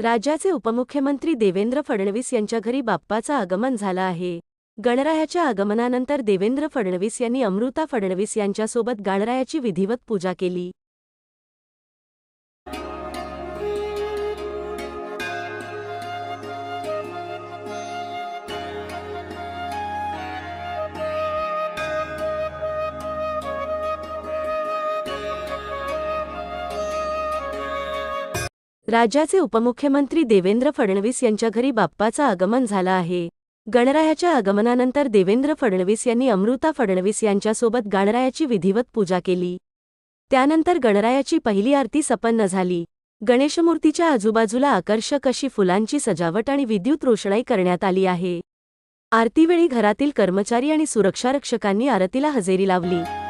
राज्याचे उपमुख्यमंत्री देवेंद्र फडणवीस यांच्या घरी बाप्पाचं आगमन झालं आहे. गणरायाच्या आगमनानंतर देवेंद्र फडणवीस यांनी अमृता फडणवीस यांच्यासोबत गणरायाची विधिवत पूजा केली. राज्याचे उपमुख्यमंत्री देवेंद्र फडणवीस यांच्या घरी बाप्पाचं आगमन झालं आहे. गणरायाच्या आगमनानंतर देवेंद्र फडणवीस यांनी अमृता फडणवीस यांच्यासोबत गणरायाची विधिवत पूजा केली. त्यानंतर गणरायाची पहिली आरती संपन्न झाली. गणेशमूर्तीच्या आजूबाजूला आकर्षक अशी फुलांची सजावट आणि विद्युत रोषणाई करण्यात आली आहे. आरतीवेळी घरातील कर्मचारी आणि सुरक्षारक्षकांनी आरतीला हजेरी लावली.